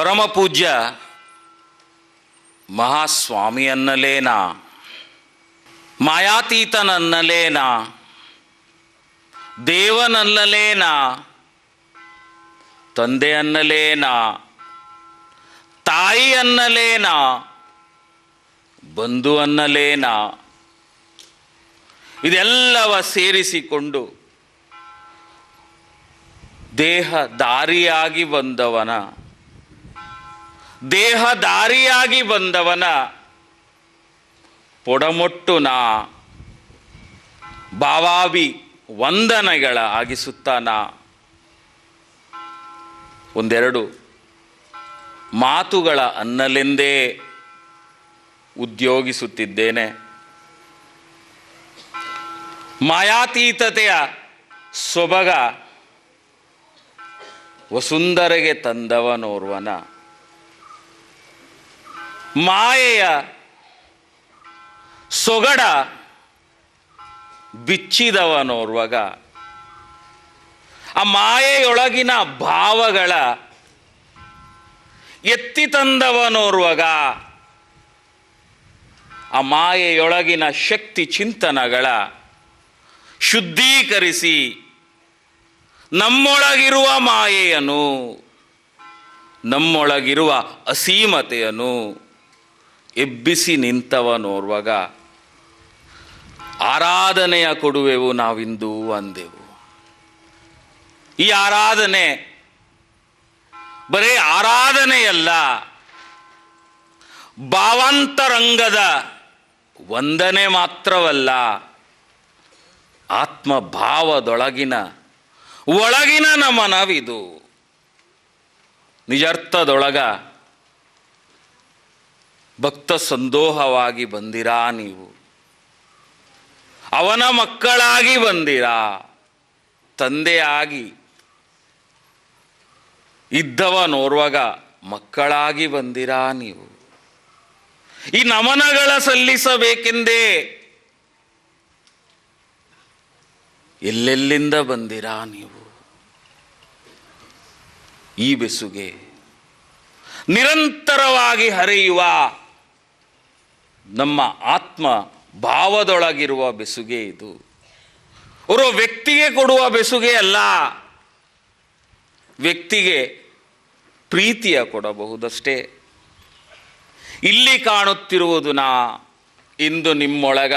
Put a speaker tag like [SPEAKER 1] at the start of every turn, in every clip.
[SPEAKER 1] ಪರಮ ಪೂಜ್ಯ ಮಹಾಸ್ವಾಮಿಯನ್ನಲೇನ ಮಾಯಾತೀತನನ್ನಲೇನ ದೇವನನ್ನಲೇನ ತಂದೆ ತಾಯಿಯನ್ನಲೇನ ತಾಯಿ ಅನ್ನಲೇನಾ ಬಂಧು ಅನ್ನಲೇನಾ ಇದೆಲ್ಲವ ಸೇರಿಸಿಕೊಂಡು ದೇಹ ದಾರಿಯಾಗಿ ಬಂದವನ ದೇಹ ದಾರಿಯಾಗಿ ಬಂದವನ ಪೊಡಮೊಟ್ಟು ನಾ ಭಾವಾಭಿ ವಂದನೆಗಳ ಆಗಿಸುತ್ತಾನ ಒಂದೆರಡು, ಮಾತುಗಳ ಅನ್ನಲೆಂದೇ ಉದ್ಯೋಗಿಸುತ್ತಿದ್ದೇನೆ. ಮಾಯಾತೀತತೆಯ ಸೊಬಗ ವಸುಂಧರೆಗೆ ತಂದವನೋರ್ವನ. ಮಾಯೆಯ ಸೊಗಡ ಬಿಚ್ಚಿದವನೋರ್ವಗ ಆ ಮಾಯೆಯೊಳಗಿನ ಭಾವಗಳ ಎತ್ತಿ ತಂದವನೋರ್ವಗ ಆ ಮಾಯೆಯೊಳಗಿನ ಶಕ್ತಿ ಚಿಂತನಗಳ ಶುದ್ಧೀಕರಿಸಿ ನಮ್ಮೊಳಗಿರುವ ಮಾಯೆಯನ್ನು, ನಮ್ಮೊಳಗಿರುವ ಅಸೀಮತೆಯನ್ನು ಎಬ್ಬಿಸಿ ನಿಂತವ ನೋಡುವಾಗ, ಆರಾಧನೆಯ ಕೊಡುವೆವು ನಾವಿಂದು ಅಂದೆವು. ಈ ಆರಾಧನೆ ಬರೇ ಆರಾಧನೆಯಲ್ಲ, ಭಾವಾಂತರಂಗದ ವಂದನೆ ಮಾತ್ರವಲ್ಲ, ಆತ್ಮಭಾವದೊಳಗಿನ, ಒಳಗಿನ ನಮನವಿದು. ನಿಜರ್ಥದೊಳಗ ಭಕ್ತ ಸಂದೋಹವಾಗಿ ಬಂದಿರಾ ನೀವು? ಅವನ ಮಕ್ಕಳಾಗಿ ಬಂದಿರಾ? ತಂದೆಯಾಗಿ? ಇದ್ದವನೋರ್ವಾಗ ಮಕ್ಕಳಾಗಿ ಬಂದಿರಾ ನೀವು? ಈ ನಮನಗಳ ಸಲ್ಲಿಸಬೇಕೆಂದೇ ಎಲ್ಲೆಲ್ಲಿಂದ ಬಂದಿರಾ ನೀವು? ಈ ಬೆಸುಗೆ ನಿರಂತರವಾಗಿ ಹರಿಯುವ ನಮ್ಮ ಆತ್ಮ ಭಾವದೊಳಗಿರುವ ಬೆಸುಗೆ ಇದು. ಅವರು ವ್ಯಕ್ತಿಗೆ ಕೊಡುವ ಬೆಸುಗೆ ಅಲ್ಲ, ವ್ಯಕ್ತಿಗೆ ಪ್ರೀತಿಯ ಕೊಡಬಹುದಷ್ಟೇ. ಇಲ್ಲಿ ಕಾಣುತ್ತಿರುವುದು ನಾ, ಇಂದು ನಿಮ್ಮೊಳಗ.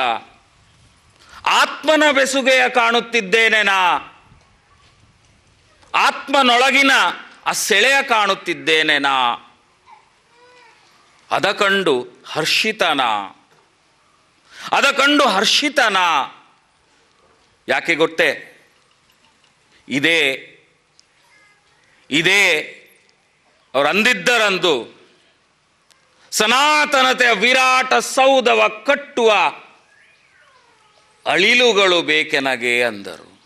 [SPEAKER 1] ಆತ್ಮನ ಬೆಸುಗೆಯ ಕಾಣುತ್ತಿದ್ದೇನೆ ನಾ. ಆತ್ಮನೊಳಗಿನ ಆ ಸೆಳೆಯ ಕಾಣುತ್ತಿದ್ದೇನೆ ನಾ. ಅದ ಕಂಡು ಹರ್ಷಿತನ. ಅದ ಕಂಡು ಹರ್ಷಿತನ. ಯಾಕೆ ಗೊತ್ತೇ? ಇದೇ ಇದೇ ಅವರು ಅಂದಿದ್ದರಂದು ಸನಾತನತೆಯ ವಿರಾಟ ಸೌಧವ ಕಟ್ಟುವ ಅಳಿಲುಗಳು ಬೇಕೆನಗೆ ಅಂದರು.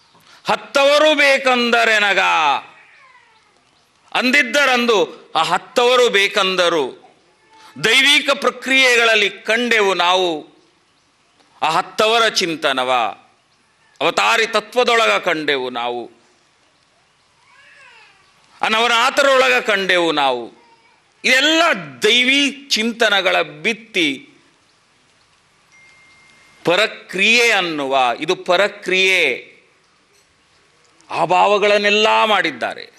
[SPEAKER 1] ಹತ್ತವರು ಬೇಕಂದರೆನಗ ಅಂದಿದ್ದರಂದು ಆ ಹತ್ತವರು ಬೇಕಂದರು. ದೈವಿಕ ಪ್ರಕ್ರಿಯೆಗಳಲ್ಲಿ ಕಂಡೆವು ನಾವು. ಆ ಹತ್ತವರ ಚಿಂತನವ. ಅವತಾರಿ ತತ್ವದೊಳಗ ಕಂಡೆವು ನಾವು. ಆ ನವನಾಥರೊಳಗ ಕಂಡೆವು ನಾವು. ಇದೆಲ್ಲ ದೈವಿ ಚಿಂತನಗಳ ಬಿತ್ತಿ. ಪರಕ್ರಿಯೆ ಅನ್ನುವ, ಇದು ಪರಕ್ರಿಯೆ. ಆ ಭಾವಗಳನ್ನೆಲ್ಲ ಮಾಡಿದ್ದಾರೆ.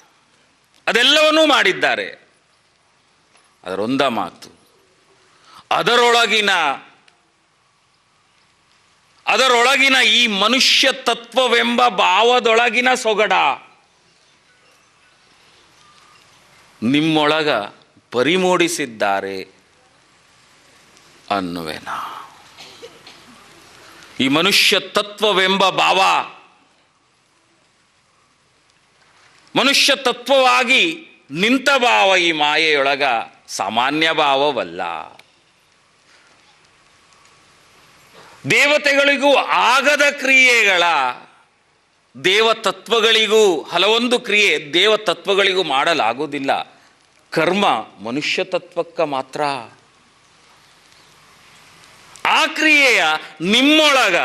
[SPEAKER 1] ಅದೆಲ್ಲವನ್ನೂ ಮಾಡಿದ್ದಾರೆ. ಅದರೊಂದ ಮಾತು. ಅದರೊಳಗಿನ ಅದರೊಳಗಿನ ಈ ಮನುಷ್ಯ ತತ್ವವೆಂಬ ಭಾವದೊಳಗಿನ ಸೊಗಡ, ನಿಮ್ಮೊಳಗ ಪರಿಮೂಡಿಸಿದ್ದಾರೆ ಅನ್ನುವೆನ? ಈ ಮನುಷ್ಯ ತತ್ವವೆಂಬ ಭಾವ, ಮನುಷ್ಯ ತತ್ವವಾಗಿ ನಿಂತ ಭಾವ ಈ ಮಾಯೆಯೊಳಗ ಸಾಮಾನ್ಯ ಭಾವವಲ್ಲ. ದೇವತೆಗಳಿಗೂ ಆಗದ ಕ್ರಿಯೆಗಳ ದೇವತತ್ವಗಳಿಗೂ, ಹಲವೊಂದು ಕ್ರಿಯೆ ದೇವತತ್ವಗಳಿಗೂ ಮಾಡಲಾಗುವುದಿಲ್ಲ. ಕರ್ಮ ಮನುಷ್ಯ ತತ್ವಕ್ಕ ಮಾತ್ರ. ಆ ಕ್ರಿಯೆಯ ನಿಮ್ಮೊಳಗ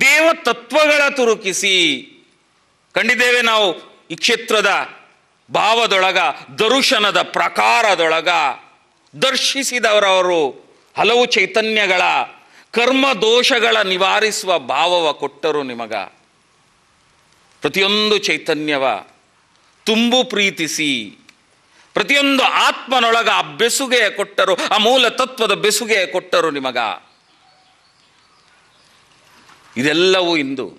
[SPEAKER 1] ದೇವತತ್ವಗಳ ತುರುಕಿಸಿ, ಕಂಡಿದ್ದೇವೆ ನಾವು ಈ ಕ್ಷೇತ್ರದ ಭಾವದೊಳಗ, ದರುಶನದ ಪ್ರಕಾರದೊಳಗ ದರ್ಶಿಸಿದವರವರು ಹಲವು ಚೈತನ್ಯಗಳ ಕರ್ಮ ದೋಷಗಳ ನಿವಾರಿಸುವ ಭಾವವ ಕೊಟ್ಟರು ನಿಮಗ. ಪ್ರತಿಯೊಂದು ಚೈತನ್ಯವ ತುಂಬು ಪ್ರೀತಿಸಿ. ಪ್ರತಿಯೊಂದು ಆತ್ಮನೊಳಗ ಆ ಬೆಸುಗೆ ಕೊಟ್ಟರು, ಆ ಮೂಲ ತತ್ವದ ಬೆಸುಗೆ ಕೊಟ್ಟರು ನಿಮಗ. ಇದೆಲ್ಲವೂ ಇಂದು.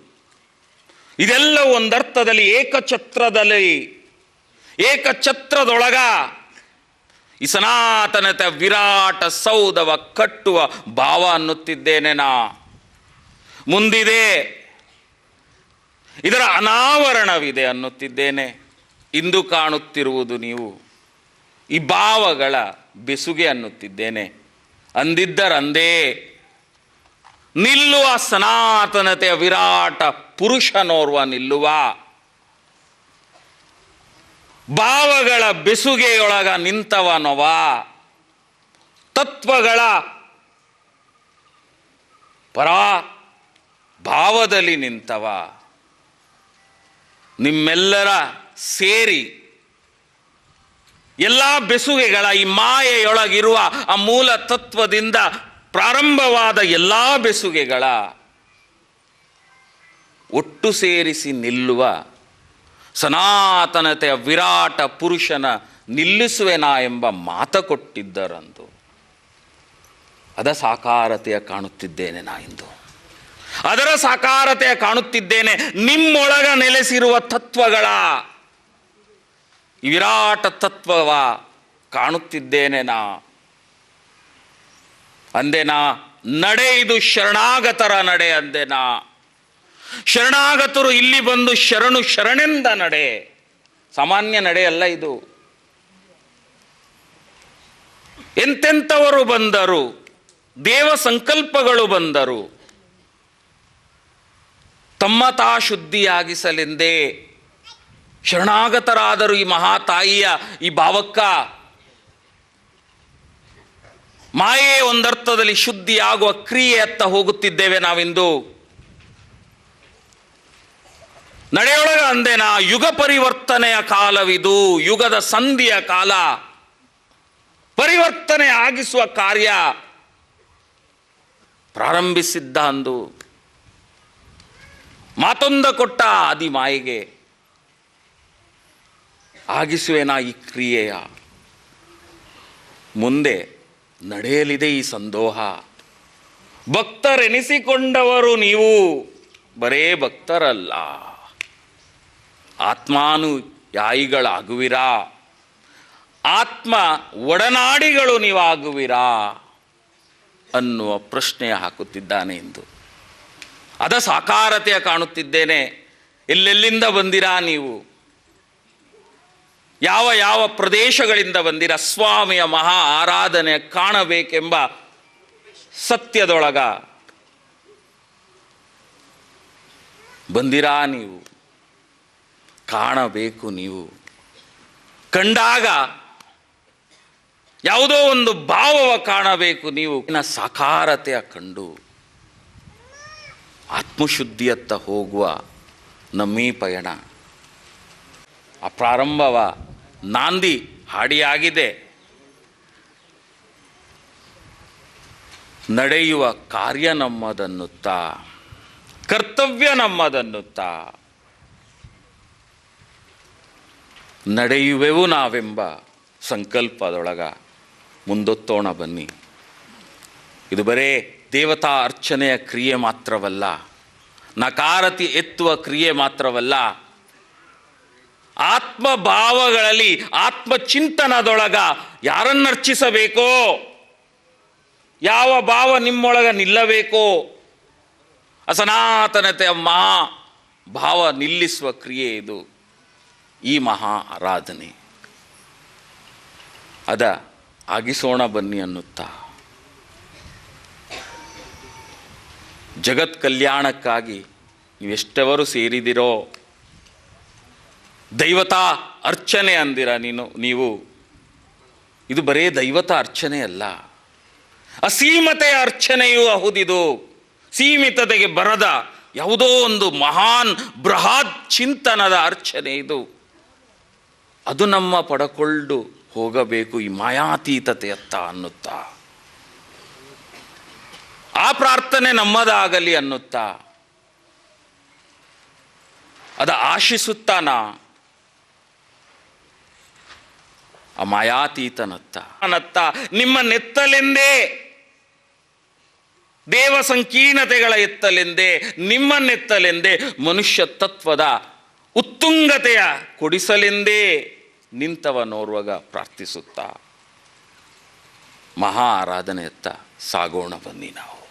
[SPEAKER 1] ಇದೆಲ್ಲವೂ ಒಂದರ್ಥದಲ್ಲಿ ಏಕಛತ್ರದಲ್ಲಿ, ಏಕಛತ್ರದೊಳಗ ಈ ಸನಾತನತೆ ವಿರಾಟ ಸೌಧವ ಕಟ್ಟುವ ಭಾವ ಅನ್ನುತ್ತಿದ್ದೇನೆ ನಾ. ಮುಂದಿದೆ ಇದರ ಅನಾವರಣವಿದೆ ಅನ್ನುತ್ತಿದ್ದೇನೆ. ಇಂದು ಕಾಣುತ್ತಿರುವುದು ನೀವು. ಈ ಭಾವಗಳ ಬೆಸುಗೆ ಅನ್ನುತ್ತಿದ್ದೇನೆ. ಅಂದಿದ್ದರಂದೇ ನಿಲ್ಲುವ ಸನಾತನತೆಯ ವಿರಾಟ ಪುರುಷನೋರ್ವ ನಿಲ್ಲುವ. ಭಾವಗಳ ಬೆಸುಗೆಯೊಳಗ ನಿಂತವನವ. ತತ್ವಗಳ ಪರಾ ಭಾವದಲ್ಲಿ ನಿಂತವ. ನಿಮ್ಮೆಲ್ಲರ ಸೇರಿ ಎಲ್ಲ ಬೆಸುಗೆಗಳ ಈ ಮಾಯೆಯೊಳಗಿರುವ ಆ ಮೂಲ ತತ್ವದಿಂದ ಪ್ರಾರಂಭವಾದ ಎಲ್ಲ ಬೆಸುಗೆಗಳ ಒಟ್ಟು ಸೇರಿಸಿ ನಿಲ್ಲುವ ಸನಾತನತೆಯ ವಿರಾಟ ಪುರುಷನ ನಿಲ್ಲಿಸುವೆನಾ ಎಂಬ ಮಾತ ಕೊಟ್ಟಿದ್ದರಂದು. ಅದ ಸಾಕಾರತೆಯ ಕಾಣುತ್ತಿದ್ದೇನೆ ನಾ ಇಂದು. ಅದರ ಸಾಕಾರತೆಯ ಕಾಣುತ್ತಿದ್ದೇನೆ ನಿಮ್ಮೊಳಗ ನೆಲೆಸಿರುವ ತತ್ವಗಳ. ವಿರಾಟ ತತ್ವವ ಕಾಣುತ್ತಿದ್ದೇನೆ ನಾ. ಅಂದೆನಾ ನಡೆ ಇದು ಶರಣಾಗತರ ನಡೆ ಅಂದೆನಾ ಶರಣಾಗತರು ಇಲ್ಲಿ ಬಂದು ಶರಣು ಶರಣೆಂದ ನಡೆ. ಸಾಮಾನ್ಯ ನಡೆ ಅಲ್ಲ ಇದು. ಎಂತೆಂಥವರು ಬಂದರು? ದೇವ ಸಂಕಲ್ಪಗಳು ಬಂದರು. ತಮ್ಮ ತಾ ಶುದ್ಧಿಯಾಗಿಸಲೆಂದೇ. ಶರಣಾಗತರಾದರು ಈ ಮಹಾತಾಯಿಯ ಈ ಭಾವಕ್ಕ. ಮಾಯೆ ಒಂದರ್ಥದಲ್ಲಿ ಶುದ್ಧಿಯಾಗುವ ಕ್ರಿಯೆಯತ್ತ ಹೋಗುತ್ತಿದ್ದೇವೆ ನಾವಿಂದು. ನಡೆಯೊಳಗ ಅಂದೇನ, ಯುಗ ಪರಿವರ್ತನೆಯ ಕಾಲವಿದು, ಯುಗದ ಸಂಧಿಯ ಕಾಲ. ಪರಿವರ್ತನೆ ಆಗಿಸುವ ಕಾರ್ಯ ಪ್ರಾರಂಭಿಸಿದ್ದ ಅಂದು. ಮಾತೊಂದ ಕೊಟ್ಟ ಆದಿ ಮಾಯೆಗೆ, ಆಗಿಸುವೆನಾ ಈ ಕ್ರಿಯೆಯ? ಮುಂದೆ ನಡೆಯಲಿದೆ ಈ ಸಂದೋಹ. ಭಕ್ತರೆನಿಸಿಕೊಂಡವರು ನೀವು, ಬರೇ ಭಕ್ತರಲ್ಲ. ಆತ್ಮಾನುಯಾಯಿಗಳಾಗುವಿರಾ? ಆತ್ಮ ಒಡನಾಡಿಗಳು ನೀವಾಗುವಿರಾ? ಅನ್ನುವ ಪ್ರಶ್ನೆ ಹಾಕುತ್ತಿದ್ದಾನೆ ಎಂದು ಅದ ಸಾಕಾರತೆಯ ಕಾಣುತ್ತಿದ್ದೇನೆ. ಎಲ್ಲೆಲ್ಲಿಂದ ಬಂದಿರಾ ನೀವು? ಯಾವ ಯಾವ ಪ್ರದೇಶಗಳಿಂದ ಬಂದಿರ? ಸ್ವಾಮಿಯ ಮಹಾ ಆರಾಧನೆ ಕಾಣಬೇಕೆಂಬ ಸತ್ಯದೊಳಗ ಬಂದಿರಾ ನೀವು? ಕಾಣಬೇಕು ನೀವು. ಕಂಡಾಗ ಯಾವುದೋ ಒಂದು ಭಾವವ ಕಾಣಬೇಕು ನೀವು. ಸಾಕಾರತೆಯ ಕಂಡು. ಆತ್ಮಶುದ್ಧಿಯತ್ತ ಹೋಗುವ ನಮ್ಮೀ ಪಯಣ ಆ ಪ್ರಾರಂಭವ ನಾಂದಿ ಹಾಡಿಯಾಗಿದೆ. ನಡೆಯುವ ಕಾರ್ಯ ನಮ್ಮದನ್ನುತ್ತಾ, ಕರ್ತವ್ಯ ನಮ್ಮದನ್ನುತ್ತಾ. ನಡೆಯುವೆವು ನಾವೆಂಬ ಸಂಕಲ್ಪದೊಳಗ ಮುಂದೊತ್ತೋಣ ಬನ್ನಿ. ಇದು ಬರೇ ದೇವತಾ ಅರ್ಚನೆಯ ಕ್ರಿಯೆ ಮಾತ್ರವಲ್ಲ, ನಕಾರತಿ ಎತ್ತುವ ಕ್ರಿಯೆ ಮಾತ್ರವಲ್ಲ, ಆತ್ಮಭಾವಗಳಲ್ಲಿ ಆತ್ಮಚಿಂತನದೊಳಗ ಯಾರನ್ನರ್ಚಿಸಬೇಕೋ, ಯಾವ ಭಾವ ನಿಮ್ಮೊಳಗ ನಿಲ್ಲಬೇಕೋ, ಅಸನಾತನತೆ ಅಮ್ಮ ಭಾವ ನಿಲ್ಲಿಸುವ ಕ್ರಿಯೆ ಇದು. ಈ ಮಹಾ ಆರಾಧನೆ. ಅದ ಆಗಿಸೋಣ ಬನ್ನಿ ಅನ್ನುತ್ತಾ. ಜಗತ್ ಕಲ್ಯಾಣಕ್ಕಾಗಿ ನೀವೆಷ್ಟವರು ಸೇರಿದಿರೋ ದೈವತಾ ಅರ್ಚನೆ ಅಂದಿರ ನೀನು, ನೀವು. ಇದು ಬರೇ ದೈವತ ಅರ್ಚನೆ ಅಲ್ಲ. ಅಸೀಮತೆಯ ಅರ್ಚನೆಯೂ ಅಹುದಿದು. ಸೀಮಿತತೆಗೆ ಬರದ ಯಾವುದೋ ಒಂದು ಮಹಾನ್ ಬೃಹತ್ ಚಿಂತನದ ಅರ್ಚನೆ ಇದು. ಅದು ನಮ್ಮ ಪಡಕೊಂಡು ಹೋಗಬೇಕು ಈ ಮಾಯಾತೀತತೆಯತ್ತ ಅನ್ನುತ್ತಾ. ಆ ಪ್ರಾರ್ಥನೆ ನಮ್ಮದಾಗಲಿ ಅನ್ನುತ್ತಾ. ಅದ ಆಶಿಸುತ್ತಾನ. ಆ ಮಾಯಾತೀತನತ್ತ. ಅನತ್ತ ನಿಮ್ಮ ನೆತ್ತಲೆಂದೇ. ದೇವ ಸಂಕೀರ್ಣತೆಗಳ ಎತ್ತಲೆಂದೇ ನಿಮ್ಮನ್ನೆತ್ತಲೆಂದೇ ಮನುಷ್ಯ ತತ್ವದ ಉತ್ತುಂಗತೆಯ ಕೊಡಿಸಲೆಂದೇ ನಿಂತವನೋರ್ವಗ ಪ್ರಾರ್ಥಿಸುತ್ತಾ ಮಹಾ ಆರಾಧನೆಯತ್ತ ಸಾಗೋಣ ಬನ್ನಿ ನಾವು.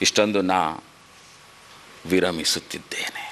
[SPEAKER 1] ಇಷ್ಟೊಂದು ನಾ ವಿರಮಿಸುತ್ತಿದ್ದೇನೆ.